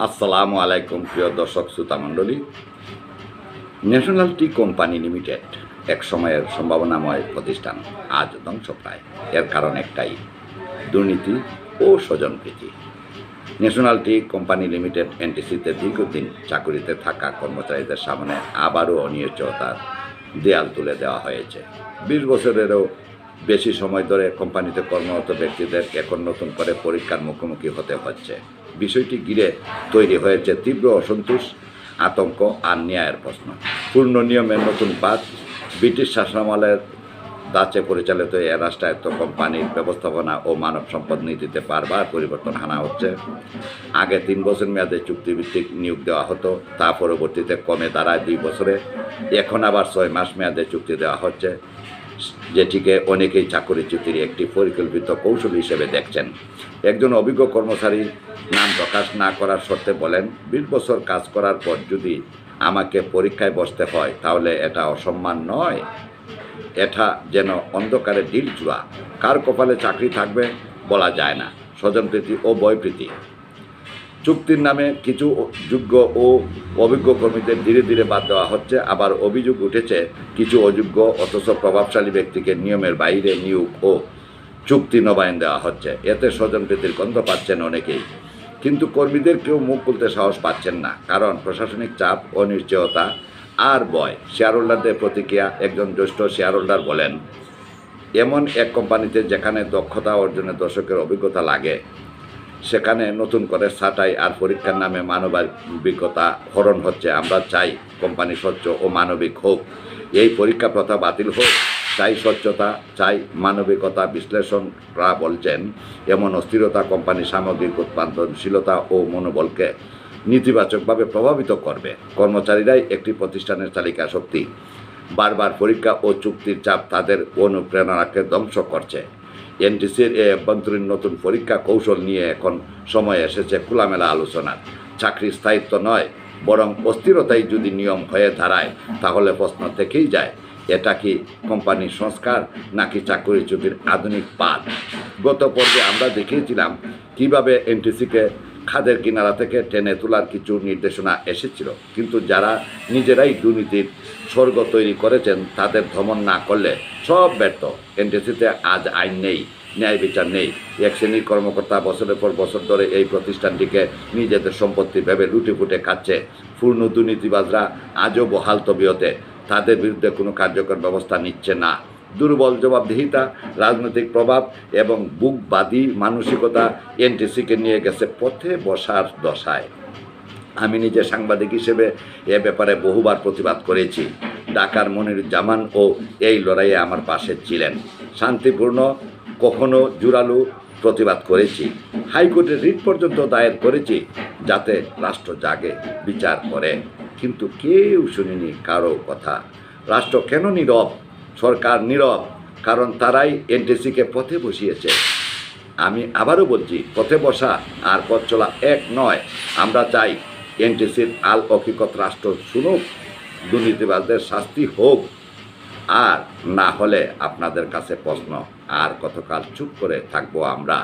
আসসালামু আলাইকুম, প্রিয় দর্শক শ্রোতা মণ্ডলী। ন্যাশনাল টি কোম্পানি লিমিটেড এক সময়ের সম্ভাবনাময় প্রতিষ্ঠান, আজ ধ্বংসপ্রায়। এর কারণ একটাই, দুর্নীতি ও স্বজনপ্রীতি। ন্যাশনাল টি কোম্পানি লিমিটেড এনটিসিতে দীর্ঘদিন চাকুরিতে থাকা কর্মচারীদের সামনে আবারও অনিয়চতার দেয়াল তুলে দেওয়া হয়েছে। বিশ বছরেরও বেশি সময় ধরে কোম্পানিতে কর্মরত ব্যক্তিদের এখন নতুন করে পরীক্ষার মুখোমুখি হতে হচ্ছে। বিষয়টি ঘিরে তৈরি হয়েছে তীব্র অসন্তোষ, আতঙ্ক আর ন্যায়ের প্রশ্ন। পূর্ণ নিয়মের নতুন পাঁচ ব্রিটিশ শাসনামলের দাচে পরিচালিত এ রাষ্ট্রায়ত্ত কোম্পানির ব্যবস্থাপনা ও মানব সম্পদ নীতিতে বারবার পরিবর্তন আনা হচ্ছে। আগে তিন বছর মেয়াদে চুক্তিভিত্তিক নিয়োগ দেওয়া হতো, তা পরবর্তীতে কমে দাঁড়ায় দুই বছরে। এখন আবার ছয় মাস মেয়াদে চুক্তি দেওয়া হচ্ছে। যেটিকে অনেকেই চাকরিচ্যুতির একটি পরিকল্পিত কৌশল হিসেবে দেখছেন। একজন অভিজ্ঞ কর্মচারী নাম প্রকাশ না করার শর্তে বলেন, বিশ বছর কাজ করার পর যদি আমাকে পরীক্ষায় বসতে হয়, তাহলে এটা অসম্মান নয়। এটা যেন অন্ধকারে ডিল চূড়া। কার কপালে চাকরি থাকবে বলা যায় না। স্বজনপ্রীতি ও বয়প্রীতি চুক্তির নামে কিছু যোগ্য ও অভিজ্ঞ কর্মীদের ধীরে ধীরে বাদ দেওয়া হচ্ছে। আবার অভিযোগ উঠেছে, কিছু অযোগ্য অথচ প্রভাবশালী ব্যক্তিকে নিয়মের বাইরে নিয়োগ ও চুক্তি নবায়ন দেওয়া হচ্ছে। এতে স্বজনপ্রীতির গন্ধ পাচ্ছেন অনেকেই। কিন্তু কর্মীদের কেউ মুখ খুলতে সাহস পাচ্ছেন না, কারণ প্রশাসনিক চাপ, অনিশ্চয়তা আর বয় শেয়ার হোল্ডারদের প্রতিক্রিয়া, একজন জ্যেষ্ঠ শেয়ার হোল্ডার বলেন, এমন এক কোম্পানিতে যেখানে দক্ষতা অর্জনের দর্শকের অভিজ্ঞতা লাগে সেখানে নতুন করে ছাঁটাই আর পরীক্ষার নামে মানবিকতা হরণ হচ্ছে। আমরা চাই কোম্পানি স্বচ্ছ ও মানবিক হোক। এই পরীক্ষা প্রথা বাতিল হোক চাই স্বচ্ছতা চাই মানবিকতা বিশ্লেষণরা বলছেন, এমন অস্থিরতা কোম্পানি সামগ্রিক উৎপাদনশীলতা ও মনোবলকে নেতিবাচকভাবে প্রভাবিত করবে। কর্মচারীরাই একটি প্রতিষ্ঠানের তালিকা শক্তি। বারবার পরীক্ষা ও চুক্তির চাপ তাদের অনুপ্রেরণাকে ধ্বংস করছে। এনটিসির এ অভ্যন্তরীণ নতুন পরীক্ষা কৌশল নিয়ে এখন সময় এসেছে খোলামেলা আলোচনার। চাকরি স্থায়িত্ব নয়, বরং অস্থিরতাই যদি নিয়ম হয়ে দাঁড়ায়, তাহলে প্রশ্ন থেকেই যায়, এটা কি কোম্পানির সংস্কার নাকি চাকরিচ্যুতির আধুনিক পাঠ? গত পর্বে আমরা দেখিয়েছিলাম কীভাবে এনটিসিকে খাদের কিনারা থেকে টেনে তোলার কিছু নির্দেশনা এসেছিল। কিন্তু যারা নিজেরাই দুর্নীতির স্বর্গ তৈরি করেছেন, তাদের ভ্রমণ না করলে সব ব্যর্থ। এনটিসিতে আজ আইন নেই, ন্যায় বিচার নেই। এক শ্রেণির কর্মকর্তা বছরের পর বছর ধরে এই প্রতিষ্ঠানটিকে নিজেদের সম্পত্তি ভেবে লুটে ফুটে খাচ্ছে। পূর্ণ দুর্নীতিবাজরা আজও বহাল তবিয়তে। তাদের বিরুদ্ধে কোনো কার্যকর ব্যবস্থা নিচ্ছে না। দুর্বল জবাবদিহিতা, রাজনৈতিক প্রভাব এবং বুকবাদী মানসিকতা এনটিসিকে নিয়ে গেছে পথে বসার দশায়। আমি নিজে সাংবাদিক হিসেবে এ ব্যাপারে বহুবার প্রতিবাদ করেছি। ঢাকার মনিরুজ্জামান ও এই লড়াইয়ে আমার পাশে ছিলেন। শান্তিপূর্ণ, কখনো জোরালো প্রতিবাদ করেছি। হাইকোর্টে রিট পর্যন্ত দায়ের করেছি যাতে রাষ্ট্র জাগে, বিচার করে। কিন্তু কেউ শুনিনি কারও কথা। রাষ্ট্র কেন নীরব? সরকার নীরব, কারণ তারাই এনটিসিকে পথে বসিয়েছে। আমি আবারও বলছি, পথে বসা আর পথ চলা এক নয়। আমরা চাই এনটিসির আল হকিকত রাষ্ট্র শুনুক, দুর্নীতিবাজদের শাস্তি হোক। আর না হলে আপনাদের কাছে প্রশ্ন, আর কতকাল চুপ করে থাকব আমরা?